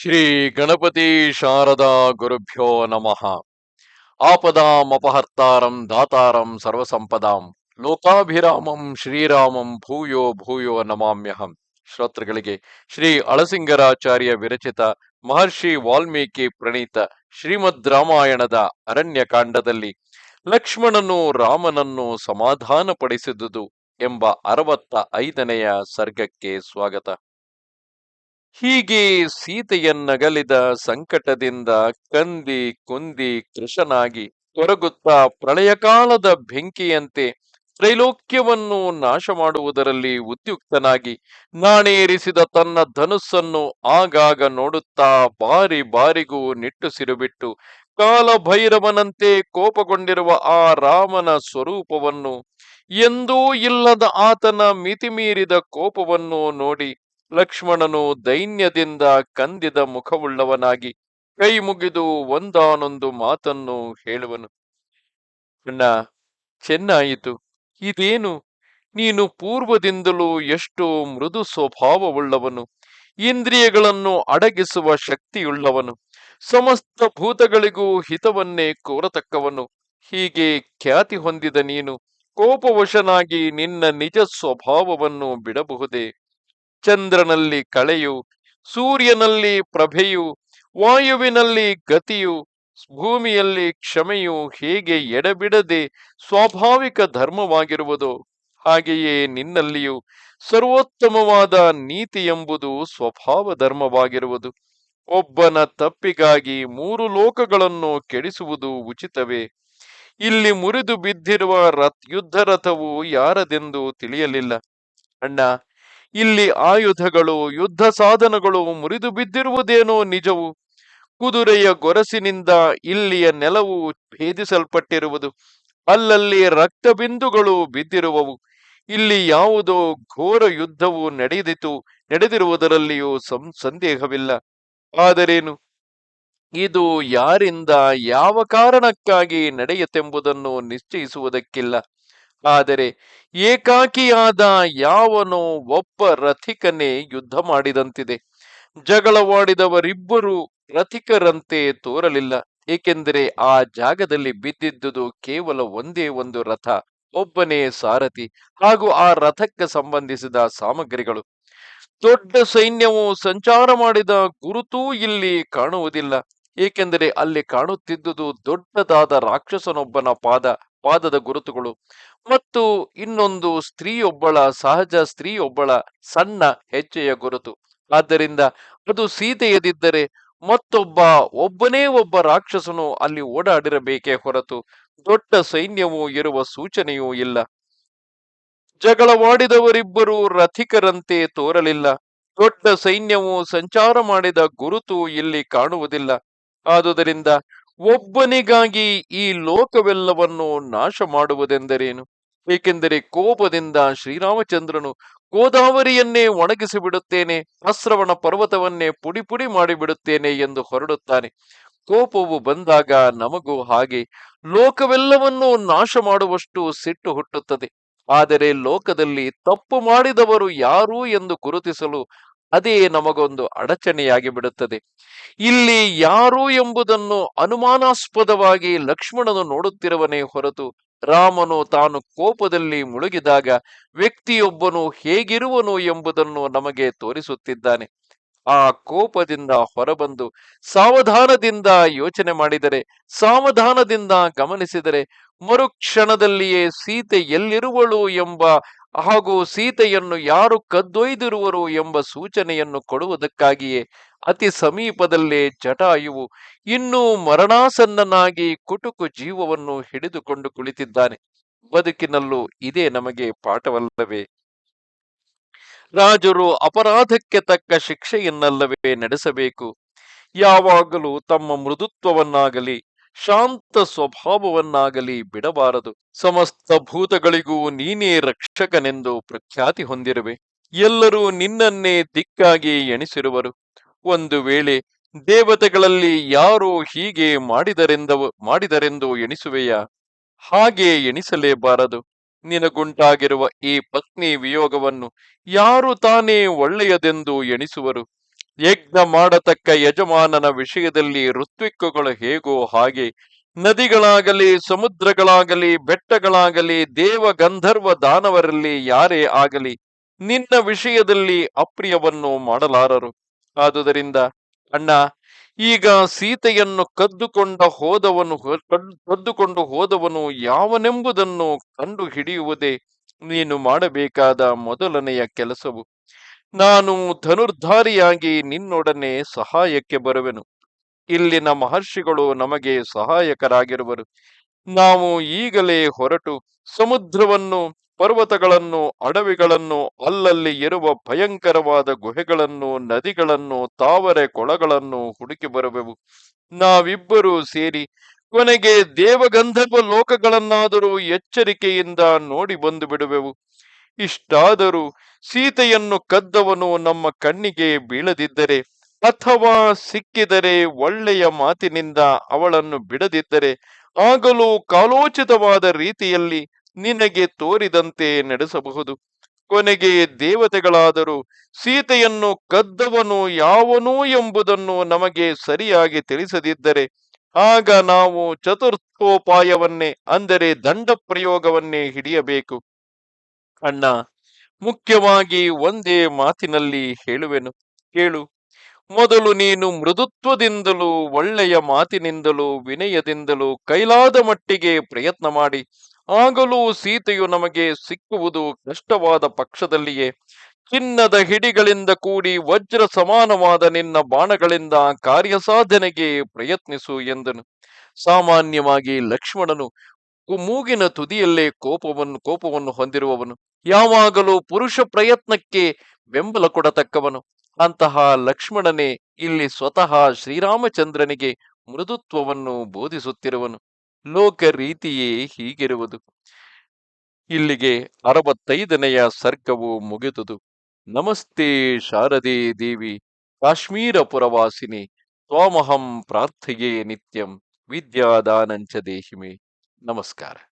ಶ್ರೀ ಗಣಪತಿ ಶಾರದಾ ಗುರುಭ್ಯೋ ನಮಃ. ಆಪದಾಂ ಅಪಹರ್ತಾರಂ ದಾತಾರಂ ಸರ್ವಸಂಪದಾಂ ಲೋಕಾಭಿರಾಮಂ ಶ್ರೀರಾಮಂ ಭೂಯೋ ಭೂಯೋ ನಮಾಮ್ಯಹಂ. ಶ್ರೋತೃಗಳಿಗೆ ಶ್ರೀ ಅಳಸಿಂಗರಾಚಾರ್ಯ ವಿರಚಿತ ಮಹರ್ಷಿ ವಾಲ್ಮೀಕಿ ಪ್ರಣೀತ ಶ್ರೀಮದ್ ರಾಮಾಯಣದ ಅರಣ್ಯಕಾಂಡದಲ್ಲಿ ಲಕ್ಷ್ಮಣನು ರಾಮನನ್ನು ಸಮಾಧಾನಪಡಿಸಿದುದು ಎಂಬ ಅರವತ್ತ ಐದನೆಯ ಸರ್ಗಕ್ಕೆ ಸ್ವಾಗತ. ಹೀಗೆ ಸೀತೆಯನ್ನಗಲಿದ ಸಂಕಟದಿಂದ ಕಂದಿ ಕುಂದಿ ಕೃಷನಾಗಿ ತೊರಗುತ್ತಾ ಪ್ರಳಯಕಾಲದ ಬೆಂಕಿಯಂತೆ ತ್ರೈಲೋಕ್ಯವನ್ನು ನಾಶ ಮಾಡುವುದರಲ್ಲಿ ಉದ್ಯುಕ್ತನಾಗಿ ನಾಣೇರಿಸಿದ ತನ್ನ ಧನುಸ್ಸನ್ನು ಆಗಾಗ ನೋಡುತ್ತಾ ಬಾರಿ ಬಾರಿಗೂ ನಿಟ್ಟುಸಿರು ಬಿಟ್ಟು ಕಾಲಭೈರವನಂತೆ ಕೋಪಗೊಂಡಿರುವ ಆ ರಾಮನ ಸ್ವರೂಪವನ್ನು ಎಂದೂ ಇಲ್ಲದ ಆತನ ಮಿತಿಮೀರಿದ ಕೋಪವನ್ನು ನೋಡಿ ಲಕ್ಷ್ಮಣನು ದೈನ್ಯದಿಂದ ಕಂದಿದ ಮುಖವುಳ್ಳವನಾಗಿ ಕೈ ಮುಗಿದು ಒಂದಾನೊಂದು ಮಾತನ್ನು ಹೇಳುವನು. ಅಣ್ಣ, ಚೆನ್ನಾಯಿತು. ಇದೇನು? ನೀನು ಪೂರ್ವದಿಂದಲೂ ಎಷ್ಟು ಮೃದು ಸ್ವಭಾವವುಳ್ಳವನು. ಇಂದ್ರಿಯಗಳನ್ನು ಅಡಗಿಸುವ ಶಕ್ತಿಯುಳ್ಳವನು. ಸಮಸ್ತ ಭೂತಗಳಿಗೂ ಹಿತವನ್ನೇ ಕೋರತಕ್ಕವನು. ಹೀಗೆ ಖ್ಯಾತಿ ಹೊಂದಿದ ನೀನು ಕೋಪವಶನಾಗಿ ನಿನ್ನ ನಿಜ ಸ್ವಭಾವವನ್ನು ಬಿಡಬಹುದೇ? ಚಂದ್ರನಲ್ಲಿ ಕಳೆಯು, ಸೂರ್ಯನಲ್ಲಿ ಪ್ರಭೆಯು, ವಾಯುವಿನಲ್ಲಿ ಗತಿಯು, ಭೂಮಿಯಲ್ಲಿ ಕ್ಷಮೆಯು ಹೇಗೆ ಎಡಬಿಡದೆ ಸ್ವಾಭಾವಿಕ ಧರ್ಮವಾಗಿರುವುದು, ಹಾಗೆಯೇ ನಿನ್ನಲ್ಲಿಯೂ ಸರ್ವೋತ್ತಮವಾದ ನೀತಿ ಎಂಬುದು ಸ್ವಭಾವ ಧರ್ಮವಾಗಿರುವುದು. ಒಬ್ಬನ ತಪ್ಪಿಗಾಗಿ ಮೂರು ಲೋಕಗಳನ್ನು ಕೆಡಿಸುವುದು ಉಚಿತವೇ? ಇಲ್ಲಿ ಮುರಿದು ಬಿದ್ದಿರುವ ರಥ್ ಯುದ್ಧ ರಥವು ಯಾರದೆಂದು ತಿಳಿಯಲಿಲ್ಲ. ಅಣ್ಣ ಇಲ್ಲಿ ಆಯುಧಗಳು, ಯುದ್ಧ ಸಾಧನಗಳು ಮುರಿದು ಬಿದ್ದಿರುವುದೇನೋ ನಿಜವು. ಕುದುರೆಯ ಗೊರಸಿನಿಂದ ಇಲ್ಲಿಯ ನೆಲವು ಭೇದಿಸಲ್ಪಟ್ಟಿರುವುದು. ಅಲ್ಲಲ್ಲಿ ರಕ್ತ ಬಿಂದುಗಳು ಬಿದ್ದಿರುವವು. ಇಲ್ಲಿ ಯಾವುದೋ ಘೋರ ಯುದ್ಧವು ನಡೆದಿತು, ನಡೆದಿರುವುದರಲ್ಲಿಯೂ ಸಂ, ಸಂದೇಹವಿಲ್ಲ. ಆದರೇನು? ಇದು ಯಾರಿಂದ ಯಾವ ಕಾರಣಕ್ಕಾಗಿ ನಡೆಯುತ್ತೆಂಬುದನ್ನು ನಿಶ್ಚಯಿಸುವುದಕ್ಕಿಲ್ಲ. ಆದರೆ ಏಕಾಕಿಯಾದ ಯಾವನೋ ಒಬ್ಬ ರಥಿಕನೇ ಯುದ್ಧ ಮಾಡಿದಂತಿದೆ. ಜಗಳವಾಡಿದವರಿಬ್ಬರು ರಥಿಕರಂತೆ ತೋರಲಿಲ್ಲ. ಏಕೆಂದರೆ ಆ ಜಾಗದಲ್ಲಿ ಬಿದ್ದಿದ್ದುದು ಕೇವಲ ಒಂದೇ ಒಂದು ರಥ, ಒಬ್ಬನೇ ಸಾರಥಿ ಹಾಗೂ ಆ ರಥಕ್ಕೆ ಸಂಬಂಧಿಸಿದ ಸಾಮಗ್ರಿಗಳು. ದೊಡ್ಡ ಸೈನ್ಯವು ಸಂಚಾರ ಮಾಡಿದ ಗುರುತೂ ಇಲ್ಲಿ ಕಾಣುವುದಿಲ್ಲ. ಏಕೆಂದರೆ ಅಲ್ಲಿ ಕಾಣುತ್ತಿದ್ದುದು ದೊಡ್ಡದಾದ ರಾಕ್ಷಸನೊಬ್ಬನ ಪಾದ ಪಾದದ ಗುರುತುಗಳು. ಮತ್ತು ಇನ್ನೊಂದು ಸ್ತ್ರೀಯೊಬ್ಬಳ, ಸಹಜ ಸ್ತ್ರೀಯೊಬ್ಬಳ ಸಣ್ಣ ಹೆಜ್ಜೆಯ ಗುರುತು. ಆದ್ದರಿಂದ ಅದು ಸೀತೆಯದಿದ್ದರೆ ಮತ್ತೊಬ್ಬ, ಒಬ್ಬನೇ ಒಬ್ಬ ರಾಕ್ಷಸನು ಅಲ್ಲಿ ಓಡಾಡಿರಬೇಕೇ ಹೊರತು ದೊಡ್ಡ ಸೈನ್ಯವು ಇರುವ ಸೂಚನೆಯೂ ಇಲ್ಲ. ಜಗಳವಾಡಿದವರಿಬ್ಬರು ರಥಿಕರಂತೆ ತೋರಲಿಲ್ಲ. ದೊಡ್ಡ ಸೈನ್ಯವು ಸಂಚಾರ ಮಾಡಿದ ಗುರುತು ಇಲ್ಲಿ ಕಾಣುವುದಿಲ್ಲ. ಆದುದರಿಂದ ಒಬ್ಬನಿಗಾಗಿ ಈ ಲೋಕವೆಲ್ಲವನ್ನು ನಾಶ ಮಾಡುವುದೆಂದರೇನು ಏಕೆಂದರೆ ಕೋಪದಿಂದ ಶ್ರೀರಾಮಚಂದ್ರನು ಗೋದಾವರಿಯನ್ನೇ ಒಣಗಿಸಿ ಬಿಡುತ್ತೇನೆ ಅಸ್ರವಣ ಪರ್ವತವನ್ನೇ ಪುಡಿ ಪುಡಿ ಮಾಡಿಬಿಡುತ್ತೇನೆ ಎಂದು ಹೊರಡುತ್ತಾನೆ. ಕೋಪವು ಬಂದಾಗ ನಮಗೂ ಹಾಗೆ, ಲೋಕವೆಲ್ಲವನ್ನೂ ನಾಶ ಮಾಡುವಷ್ಟು ಸಿಟ್ಟು ಹುಟ್ಟುತ್ತದೆ. ಆದರೆ ಲೋಕದಲ್ಲಿ ತಪ್ಪು ಮಾಡಿದವರು ಯಾರು ಎಂದು ಗುರುತಿಸಲು ಅದೇ ನಮಗೊಂದು ಅಡಚಣೆಯಾಗಿ ಬಿಡುತ್ತದೆ. ಇಲ್ಲಿ ಯಾರು ಎಂಬುದನ್ನು ಅನುಮಾನಾಸ್ಪದವಾಗಿ ಲಕ್ಷ್ಮಣನು ನೋಡುತ್ತಿರುವನೇ ಹೊರತು ರಾಮನು ತಾನು ಕೋಪದಲ್ಲಿ ಮುಳುಗಿದಾಗ ವ್ಯಕ್ತಿಯೊಬ್ಬನು ಹೇಗಿರುವನು ಎಂಬುದನ್ನು ನಮಗೆ ತೋರಿಸುತ್ತಿದ್ದಾನೆ. ಆ ಕೋಪದಿಂದ ಹೊರಬಂದು ಸಾವಧಾನದಿಂದ ಯೋಚನೆ ಮಾಡಿದರೆ, ಸಾವಧಾನದಿಂದ ಗಮನಿಸಿದರೆ ಮರುಕ್ಷಣದಲ್ಲಿಯೇ ಸೀತೆ ಎಲ್ಲಿರುವಳು ಎಂಬ ಹಾಗೂ ಸೀತೆಯನ್ನು ಯಾರು ಕದ್ದೊಯ್ದಿರುವರು ಎಂಬ ಸೂಚನೆಯನ್ನು ಕೊಡುವುದಕ್ಕಾಗಿಯೇ ಅತಿ ಸಮೀಪದಲ್ಲೇ ಜಟಾಯುವು ಇನ್ನೂ ಮರಣಾಸನ್ನನಾಗಿ ಕುಟುಕು ಜೀವವನ್ನು ಹಿಡಿದುಕೊಂಡು ಕುಳಿತಿದ್ದಾನೆ. ಬದುಕಿನಲ್ಲೂ ಇದೇ ನಮಗೆ ಪಾಠವಲ್ಲವೇ? ರಾಜರು ಅಪರಾಧಕ್ಕೆ ತಕ್ಕ ಶಿಕ್ಷೆಯನ್ನಲ್ಲವೇ ನಡೆಸಬೇಕು? ಯಾವಾಗಲೂ ತಮ್ಮ ಮೃದುತ್ವವನ್ನಾಗಲಿ ಶಾಂತ ಸ್ವಭಾವವನ್ನಾಗಲಿ ಬಿಡಬಾರದು. ಸಮಸ್ತ ಭೂತಗಳಿಗೂ ನೀನೇ ರಕ್ಷಕನೆಂದು ಪ್ರಖ್ಯಾತಿ ಹೊಂದಿರುವೆ. ಎಲ್ಲರೂ ನಿನ್ನನ್ನೇ ದಿಕ್ಕಾಗಿ ಎಣಿಸಿರುವರು. ಒಂದು ವೇಳೆ ದೇವತೆಗಳಲ್ಲಿ ಯಾರೋ ಹೀಗೆ ಮಾಡಿದರೆಂದ ಮಾಡಿದರೆಂದು ಎಣಿಸುವೆಯಾ? ಹಾಗೆ ಎಣಿಸಲೇಬಾರದು. ನಿನಗುಂಟಾಗಿರುವ ಈ ಪತ್ನಿ ವಿಯೋಗವನ್ನು ಯಾರು ತಾನೇ ಒಳ್ಳೆಯದೆಂದು ಎಣಿಸುವರು? ಯಜ್ಞ ಮಾಡತಕ್ಕ ಯಜಮಾನನ ವಿಷಯದಲ್ಲಿ ಋತ್ವಿಕ್ಕುಗಳು ಹೇಗೋ ಹಾಗೆ ನದಿಗಳಾಗಲಿ, ಸಮುದ್ರಗಳಾಗಲಿ, ಬೆಟ್ಟಗಳಾಗಲಿ, ದೇವ ಗಂಧರ್ವ ದಾನವರಲ್ಲಿ ಯಾರೇ ಆಗಲಿ ನಿನ್ನ ವಿಷಯದಲ್ಲಿ ಅಪ್ರಿಯವನ್ನು ಮಾಡಲಾರರು. ಆದುದರಿಂದ ಅಣ್ಣ, ಈಗ ಸೀತೆಯನ್ನು ಕದ್ದುಕೊಂಡ ಹೋದವನು ಕದ್ದುಕೊಂಡು ಹೋದವನು ಯಾವನೆಂಬುದನ್ನು ಕಂಡು ಹಿಡಿಯುವುದೇ ನೀನು ಮಾಡಬೇಕಾದ ಮೊದಲನೆಯ ಕೆಲಸವು. ನಾನು ಧನುರ್ಧಾರಿಯಾಗಿ ನಿನ್ನೊಡನೆ ಸಹಾಯಕ್ಕೆ ಬರುವೆನು. ಇಲ್ಲಿನ ಮಹರ್ಷಿಗಳು ನಮಗೆ ಸಹಾಯಕರಾಗಿರುವರು. ನಾವು ಈಗಲೇ ಹೊರಟು ಸಮುದ್ರವನ್ನು, ಪರ್ವತಗಳನ್ನು, ಅಡವಿಗಳನ್ನು, ಅಲ್ಲಲ್ಲಿ ಇರುವ ಭಯಂಕರವಾದ ಗುಹೆಗಳನ್ನು, ನದಿಗಳನ್ನು, ತಾವರೆ ಕೊಳಗಳನ್ನು ಹುಡುಕಿ ಬರುವೆವು. ನಾವಿಬ್ಬರೂ ಸೇರಿ ಕೊನೆಗೆ ದೇವಗಂಧರ್ವ ಲೋಕಗಳನ್ನಾದರೂ ಎಚ್ಚರಿಕೆಯಿಂದ ನೋಡಿ ಬಂದು ಬಿಡುವೆವು. ಇಷ್ಟಾದರೂ ಸೀತೆಯನ್ನು ಕದ್ದವನು ನಮ್ಮ ಕಣ್ಣಿಗೆ ಬೀಳದಿದ್ದರೆ ಅಥವಾ ಸಿಕ್ಕಿದರೆ ಒಳ್ಳೆಯ ಮಾತಿನಿಂದ ಅವಳನ್ನು ಬಿಡದಿದ್ದರೆ ಆಗಲೂ ಕಾಲೋಚಿತವಾದ ರೀತಿಯಲ್ಲಿ ನಿನಗೆ ತೋರಿದಂತೆ ನಡೆಸಬಹುದು. ಕೊನೆಗೆ ದೇವತೆಗಳಾದರೂ ಸೀತೆಯನ್ನು ಕದ್ದವನು ಯಾವನು ಎಂಬುದನ್ನು ನಮಗೆ ಸರಿಯಾಗಿ ತಿಳಿಸದಿದ್ದರೆ ಆಗ ನಾವು ಚತುರ್ಥೋಪಾಯವನ್ನೇ ಅಂದರೆ ದಂಡ ಪ್ರಯೋಗವನ್ನೇ ಹಿಡಿಯಬೇಕು. ಅಣ್ಣ, ಮುಖ್ಯವಾಗಿ ಒಂದೇ ಮಾತಿನಲ್ಲಿ ಹೇಳುವೆನು. ಕೇಳು. ಮೊದಲು ನೀನು ಮೃದುತ್ವದಿಂದಲೂ ಒಳ್ಳೆಯ ಮಾತಿನಿಂದಲೂ ವಿನಯದಿಂದಲೂ ಕೈಲಾದ ಮಟ್ಟಿಗೆ ಪ್ರಯತ್ನ ಮಾಡಿ, ಆಗಲೂ ಸೀತೆಯು ನಮಗೆ ಸಿಕ್ಕುವುದು ಕಷ್ಟವಾದ ಪಕ್ಷದಲ್ಲಿಯೇ, ಚಿನ್ನದ ಹಿಡಿಗಳಿಂದ ಕೂಡಿ ವಜ್ರ ಸಮಾನವಾದ ನಿನ್ನ ಬಾಣಗಳಿಂದ ಕಾರ್ಯಸಾಧನೆಗೆ ಪ್ರಯತ್ನಿಸು ಎಂದನು. ಸಾಮಾನ್ಯವಾಗಿ ಲಕ್ಷ್ಮಣನು ಮೂಗಿನ ತುದಿಯಲ್ಲೇ ಕೋಪವನ್ನು ಕೋಪವನ್ನು ಹೊಂದಿರುವವನು. ಯಾವಾಗಲೂ ಪುರುಷ ಪ್ರಯತ್ನಕ್ಕೆ ಬೆಂಬಲ ಕೊಡತಕ್ಕವನು. ಅಂತಹ ಲಕ್ಷ್ಮಣನೇ ಇಲ್ಲಿ ಸ್ವತಃ ಶ್ರೀರಾಮಚಂದ್ರನಿಗೆ ಮೃದುತ್ವವನ್ನು ಬೋಧಿಸುತ್ತಿರುವನು. ಲೋಕ ರೀತಿಯೇ ಹೀಗಿರುವುದು. ಇಲ್ಲಿಗೆ ಅರವತ್ತೈದನೆಯ ಸರ್ಗವು ಮುಗಿದುದು. ನಮಸ್ತೆ ಶಾರದೆ ದೇವಿ ಕಾಶ್ಮೀರ ಪುರವಾಸಿನಿ ತ್ವಾಮಹಂ ಪ್ರಾರ್ಥೆಯೇ ನಿತ್ಯಂ, ವಿದ್ಯಾದಾನಂಚ ದೇಹಿಮೆ. ನಮಸ್ಕಾರ.